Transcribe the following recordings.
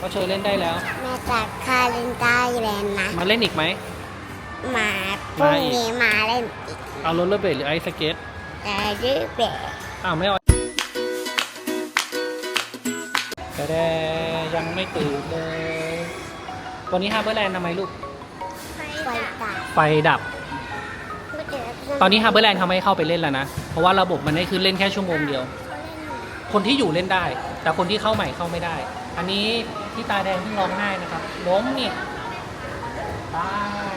เพราะเชอเล่นได้แล้วแม่จากคาเล่นได้แล้วนะมาเล่นอีกไหมมาพรุ่งนี้มาเล่นอีกเอาโรลเลอร์เบลดหรือไอซ์สเก็ตแต่ดื้อเบะอ้าวไม่เอาแต่แดยังไม่ตื่นเลยวันนี้ฮาร์เบอร์แลนด์ทำไมลูก ไฟตาไฟดับ ตอนนี้ฮาร์เบอร์แลนด์เขาไม่ให้เข้าไปเล่นแล้วนะ เพราะว่าระบบมันให้ขึ้นเล่นแค่ชั่วโมงเดียว คนที่อยู่เล่นได้ แต่คนที่เข้าใหม่เข้าไม่ได้ อันนี้ ที่ตาแดงที่ร้องไห้นะครับล้มนี่ตาย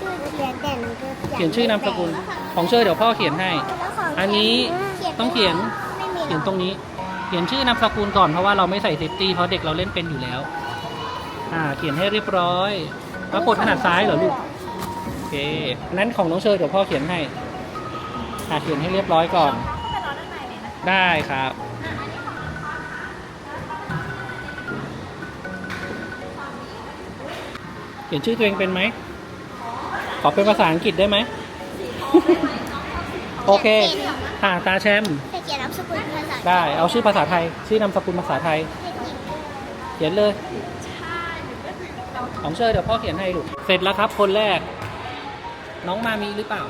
ชื่อเขียนแต่หนูจะเขียนชื่อนามสกุลของเชอร์เดี๋ยวพ่อเขียนให้อันนี้ต้องเขียน ไม่มีเขียนตรงนี้ เขียนชื่อนามสกุลก่อนเพราะว่าเราไม่ใส่เซฟตี้เพราะเด็กเราเล่นเป็นอยู่แล้ว อ่า เขียนให้เรียบร้อยแล้วกดถนัดซ้ายเหรอลูก โอเคอันนั้นของน้องเชอร์เดี๋ยวพ่อเขียนให้อ่าเขียนให้เรียบร้อยก่อน ได้ครับ เขียนชื่อตัวเองเป็นไหม ขอเป็นภาษาอังกฤษได้ไหม โอเคอ่าตาแชมป์จะเขียนนามสกุลภาษาได้ เอาชื่อภาษาไทย ชื่อนามสกุลภาษาไทย เขียนเลยของเชอร์เดี๋ยวพ่อเขียนให้ลูก เสร็จแล้วครับคนแรก น้องมามีหรือเปล่า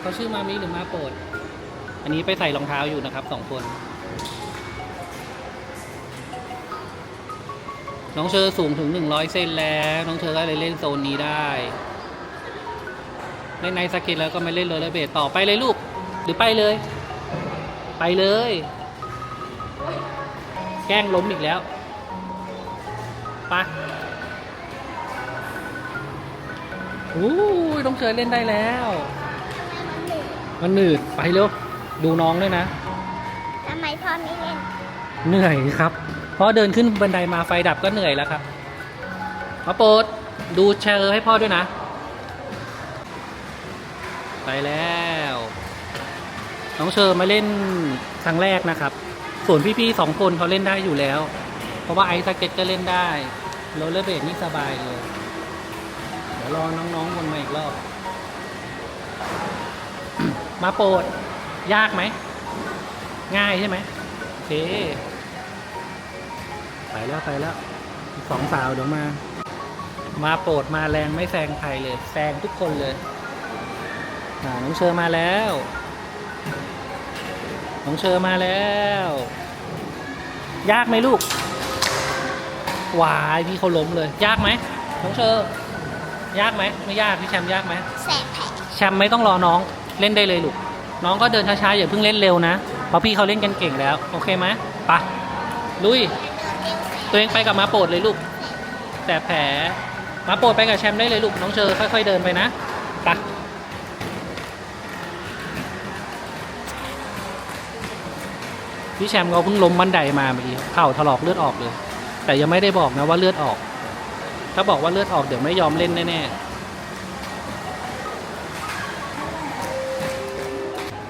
เขาชื่อมามีหรือมาโปรด อันนี้ไปใส่รองเท้าอยู่นะครับสองคน น้องเชอร์สูงถึงหนึ่งร้อยเซนแล้ว น้องเชอร์ก็เลยเล่นโซนนี้ได้ เล่นไนท์สเก็ตแล้วก็ไม่เล่นโรลเลอร์เบลดต่อไปเลยลูก หรือไปเลย ไปเลย แกล้งล้มอีกแล้วไปะอู้ยต้องเจอเล่นได้แล้ว มันหนืดไปเร็วดูน้องด้วยนะ ทำไมพ่อไม่เล่น เหนื่อยครับเพ ราะเดินขึ้นบันไดมาไฟดับก็เหนื่อยแล้วครับมาโปรดดูแชร์ให้พ่อด้วยนะ ไปแล้ว น้องเชอร์มาเล่นครั้งแรกนะครับ ส่วนพี่ๆสองคนเขาเล่นได้อยู่แล้ว เพราะว่าไอซ์สเก็ตก็เล่นได้โรลเลอร์เบลดนี่สบายเลย เดี๋ยวรอน้องๆวนมาอีกรอบ มาโปรด ยากไหม ง่ายใช่ไหมโอเค แล้วไปแล้วอีกสองสาวเดี๋ยวมา มาโปรดมาแรงไม่แซงใครเลย แซงทุกคนเลยอ่าน้องเชอร์มาแล้ว น้องเชอร์มาแล้ว ยากไหมลูกวายพี่เขาล้มเลย ยากไหมน้องเชอร์ยากไหมไม่ยากพี่แชมป์ยากไหมแสบแผลแชมป์ไม่ต้องรอน้องเล่นได้เลยลูก น้องก็เดินช้าๆอย่าเพิ่งเล่นเร็วนะเพราะพี่เขาเล่นกันเก่งแล้ว โอเคไหมไปะลุย ตัวเองไปกับมาโปรดเลยลูก แต่แผลมาโปรดไปกับแชมป์ได้เลยลูกน้องเชอค่อย ๆเดินไปนะไปะพี่แชมป์เขาเพิ่งล้มบันไดมาเมื่อกี้เข่าถลอกเลือดออกเลย แต่ยังไม่ได้บอกนะว่าเลือดออก ถ้าบอกว่าเลือดออกเดี๋ยวไม่ยอมเล่นแน่ๆ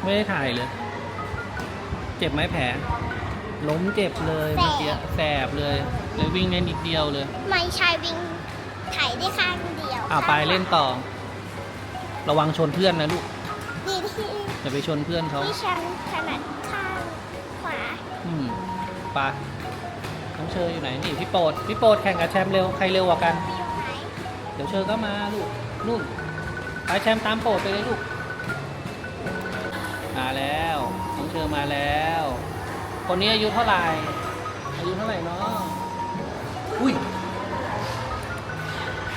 ไม่ได้ถ่ายเลย เจ็บไหมแผล ล้มเจ็บเลยเมื่อกี้แสบเลยเลยวิ่งได้นิดเดียวเลย ไม่ใช่วิ่งไถได้ข้างเดียวอ่าไปเล่นต่อ ระวังชนเพื่อนนะลูกดีที่อย่าไปชนเพื่อนเขาที่ฉันถนัดข้างขวาอืมไปน้องเชออยู่ไหนนี่พี่โปรดพี่โปรดแข่งกับแชมป์เร็วใครเร็วกว่ากันอยู่ไหนเดี๋ยวเชอก็มาลูกนู่นไปแชมป์ตามโปรดไปเลยลูกมาแล้วน้องเชอมาแล้ว คนนี้อายุเท่าไหร่ อายุเท่าไหร่เนาะอุ้ย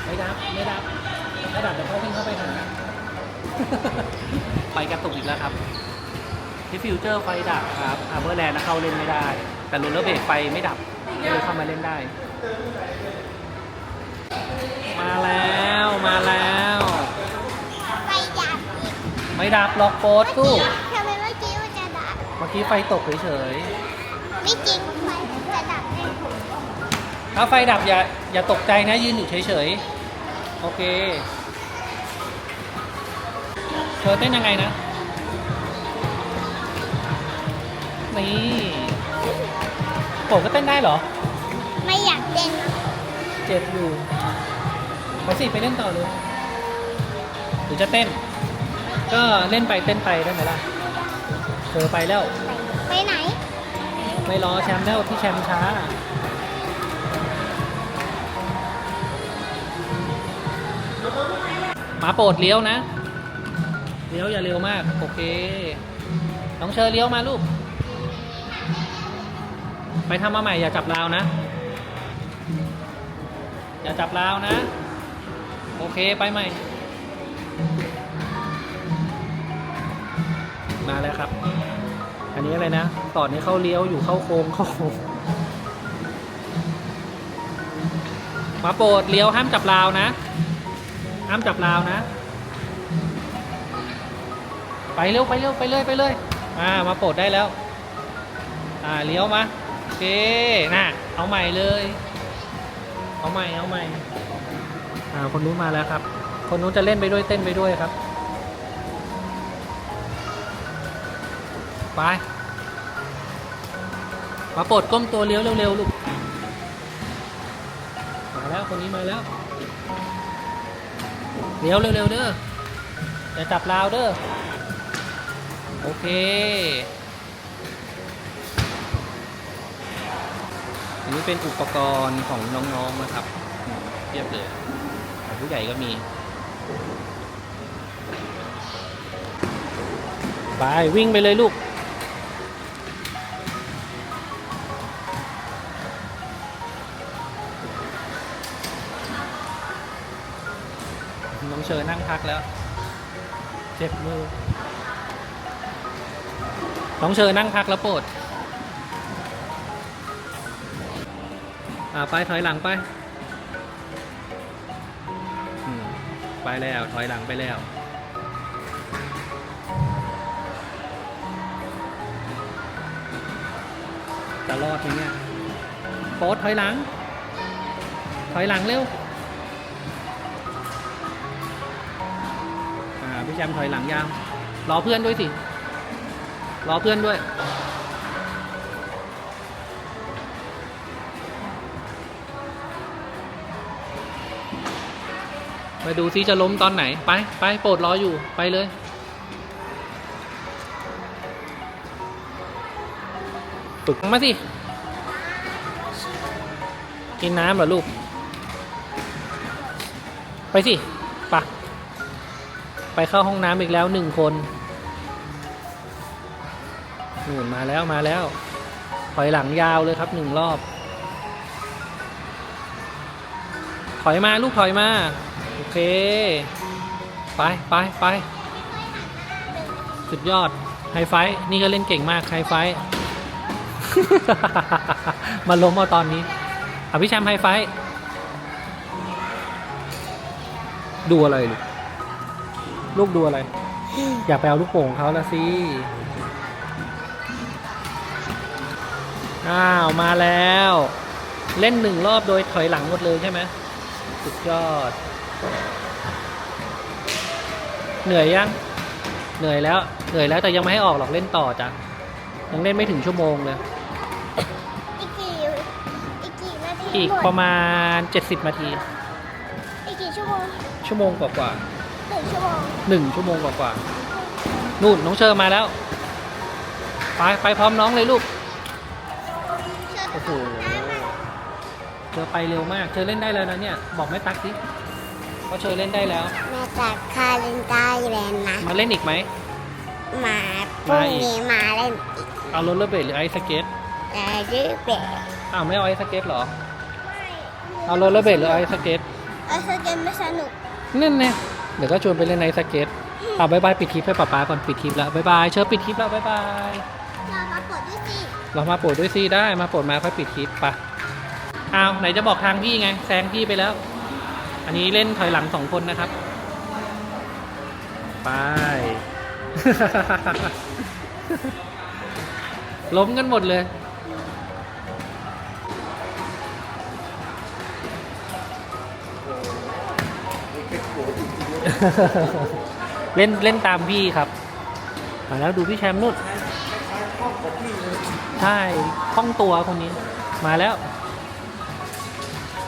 ไม่ดับ ไม่ดับไม่ดับเดี๋ยวพ่อวิ่งเข้าไปหาไฟกระตุกอีกแล้วครับ ที่ฟิวเจอร์ไฟดับครับอาร์เบอร์แลนด์เข้าเล่นไม่ได้ แต่โรลเลอร์เบรกไฟไม่ดับก็เลยเข้ามาเล่นได้ มาแล้ว มาแล้วไปดับอีกไม่ดับหรอกโปรดสู้ กี้ไฟตกเฉยไม่จริงไฟจะดับแน่ๆถ้าไฟดับอย่าอย่าตกใจนะยืนอยู่เฉยๆ โอเค เธอเต้นยังไงนะ นี่โปรดก็เต้นได้เหรอ ไม่อยากเล่นเจ็บอยู่ไปสิไปเล่นต่อเลยหรือจะเต้น ก็เล่นไปเต้นไปได้ไหมล่ะ เธอไปแล้ว ไปไหนไปไปรอแชมป์แล้วที่แชมป์ช้า มาโปรดเลี้ยวนะ เลี้ยวอย่าเร็วมาก โอเค น้องเชอเลี้ยวมาลูก ไปทำมาใหม่อย่าจับราวนะ อย่าจับราวนะ โอเคไปใหม่ มาแล้วครับ อันนี้อะไรนะตอนนี้เข้าเลี้ยวอยู่เข้าโค้งเข้าโค้งมาโปรดเลี้ยวห้ามจับราวนะ ห้ามจับราวนะ ไปเร็วไปเร็วไปเลยไปเลยอ่ามาโปรดได้แล้ว อ่าเลี้ยวมาโอเคน่ะเอาใหม่เลย เอาใหม่เอาใหม่อ่าคนนู้นมาแล้วครับ คนนู้นจะเล่นไปด้วยเต้นไปด้วยครับ ไปมาปรดก้มตัวเลี้ยวเร็วๆลูก มาแล้วคนนี้มาแล้ว เลี้ยวเร็วๆเด้ออย่าจับราวเด้อ โอเค อันนี้เป็นอุปกรณ์ของน้องๆนะครับเทียบเลยของผู้ใหญ่ก็มี ไปวิ่งไปเลยลูก เชอนั่งพักแล้ว เจ็บมือ น้องเชอนั่งพักแล้วปรดอ่าไปถอยหลังไปไปแล้วถอยหลังไปแล้วจะรอดไหมเนี่ยโป๊ดถอยหลัง ถอยหลังเร็ว พี่แชมป์ถอยหลังยาวรอเพื่อนด้วยสิรอเพื่อนด้วยมาดูซิจะล้มตอนไหน ไปไปโปรดรออยู่ไปเลยฝึกมาสิ กินน้ำเหรอลูก ไปสิไปะ ไปเข้าห้องน้ำอีกแล้วหนึ่งคนนู่นมาแล้วมาแล้วถอยหลังยาวเลยครับหนึ่งรอบ ถอยมาลูกถอยมา โอเค ไปไปไปสุดยอดไฮไฟท์นี่ก็เล่นเก่งมากไฮไฟท์มาล้มเอาตอนนี้อภิแชมไฮไฟท์ดูอะไรลูก ลูกดูอะไร อยากไปเอาลูกโป่งเขาละสิ อ้าว มาแล้ว เล่นหนึ่งรอบโดยถอยหลังหมดเลยใช่ไหมสุดยอด เหนื่อยยัง เหนื่อยแล้ว เหนื่อยแล้วแต่ยังไม่ให้ออกหรอกเล่นต่อจ้ะ ยังเล่นไม่ถึงชั่วโมงเลย อีกกี่อีกกี่นาทีอีกหมดประมาณ 70นาที อีกกี่ชั่วโมงชั่วโมงกว่าหนึ่ งชั่วโมงๆหนึ่งชั่วโมงกว่าๆนู่นน้องเชอร์มาแล้ว ไปไปพร้อมน้องเลยลูก โอ้โหเธอไปเร็วมากเธอเล่นได้แล้วนะเนี่ย บอกแม่ตั๊กสิเพราะเธอเล่นได้แล้ว แม่จากคาเล่นได้แล้วนะมาเล่นอีกไหม มาพรุ่งนี้มาเล่นอีกเอาโรลเลอร์เบลดหรือไอซ์สเก็ตแต่ดื้อเบะอ้าวไม่เอาไอซ์สเก็ตเหรอ เอาโรลเลอร์เบลดหรือไอซ์สเก็ตไอ้สเกนไม่สนุกนั่นแน่ เดี๋ยวก็ชวนไปเล่นไอซ์สเก็ตอ่าบายบายปิดคลิปให้ป๊าป๊าก่อนปิดคลิปแล้วบายบายเชิญปิดคลิปแล้วบายบายเรามาปลดด้วยสิเรามาโปรดด้วยซีได้มาโปรดมาค่อยปิดคลิปปะอ้าวไหนจะบอกทางพี่ไงแซงพี่ไปแล้ว อันนี้เล่นถอยหลังสองคนนะครับ ไป ล้มกันหมดเลย เล่นเล่นตามพี่ครับมาแล้วดูพี่แชมป์นุ่นใช่คล่องตัวคนนี้ มาแล้ว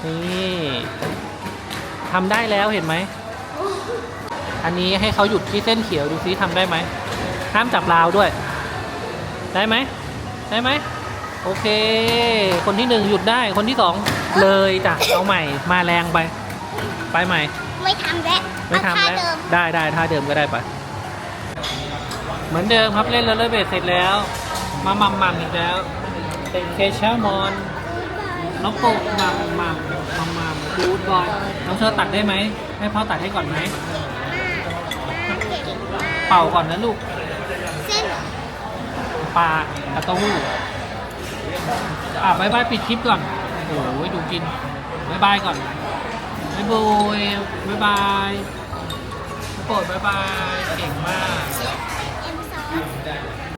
นี่ทำได้แล้วเห็นไหม อันนี้ให้เขาหยุดที่เส้นเขียวดูซิทำได้ไหม ห้ามจับราวด้วย ได้ไหม ได้ไหม โอเค คนที่หนึ่งหยุดได้ คนที่สองเลยจ้ะ เอาใหม่ มาแรงไป ไปใหม่ ไม่ทำแล้ว ไม่ทำเอาแล้วท่าเดิมได้ได้ท่าเดิมก็ได้ไปเหมือนเดิมครับเล่นแล้วเลเบสเสร็จแล้ว มามัมมัมอีกแล้วเป็นเคชามอนน้องโปกมัมมัมมัมมัมดูดบอยน้องเชอร์ตัดได้ไหมให้พ่อตัดให้ก่อนไหมเป่าก่อนนะลูกเส้นปลากับเต้าหู้อะบายบายปิดคลิปก่อนโอ้ยดูกินบายบายก่อนบายบายบายบาย โปรดบายบาย เก่งมาก